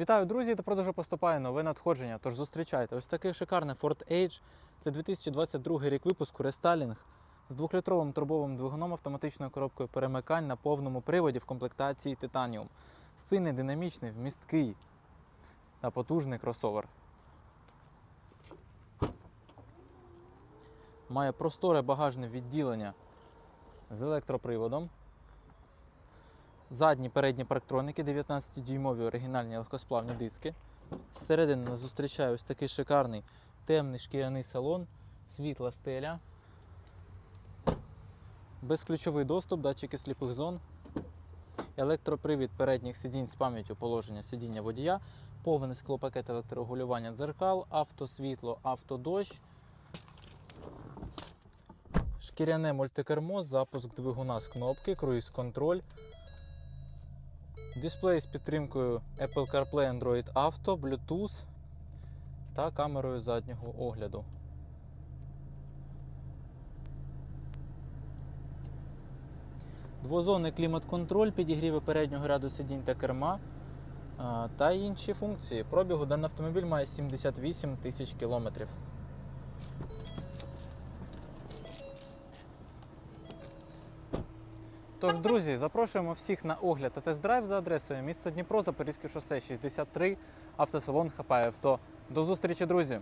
Вітаю, друзі! До продажу поступає нове надходження. Тож зустрічайте. Ось такий шикарний Ford Edge. Це 2022 рік випуску рестайлінг з двохлітровим турбовим двигуном автоматичною коробкою перемикань на повному приводі в комплектації Titanium. Стильний, динамічний, вмісткий та потужний кросовер. Має просторе багажне відділення з електроприводом. Задні передні парктроники, 19-дюймові оригінальні легкосплавні диски. Зсередини нас зустрічає ось такий шикарний темний шкіряний салон, світла стеля, безключовий доступ, датчики сліпих зон, електропривід передніх сидінь з пам'яттю положення сидіння водія, повний склопакет електрорегулювання дзеркал, автосвітло, автодощ, шкіряне мультикермо, запуск двигуна з кнопки, круїз-контроль. Дисплей з підтримкою Apple CarPlay Android Auto, Bluetooth та камерою заднього огляду. Двозонний клімат-контроль, підігріви переднього ряду сидінь та керма та інші функції. Пробігу даний автомобіль має 78 тисяч кілометрів. Тож, друзі, запрошуємо всіх на огляд та тест-драйв за адресою місто Дніпро, Запорізьке шосе 63, автосалон Хапає авто. До зустрічі, друзі!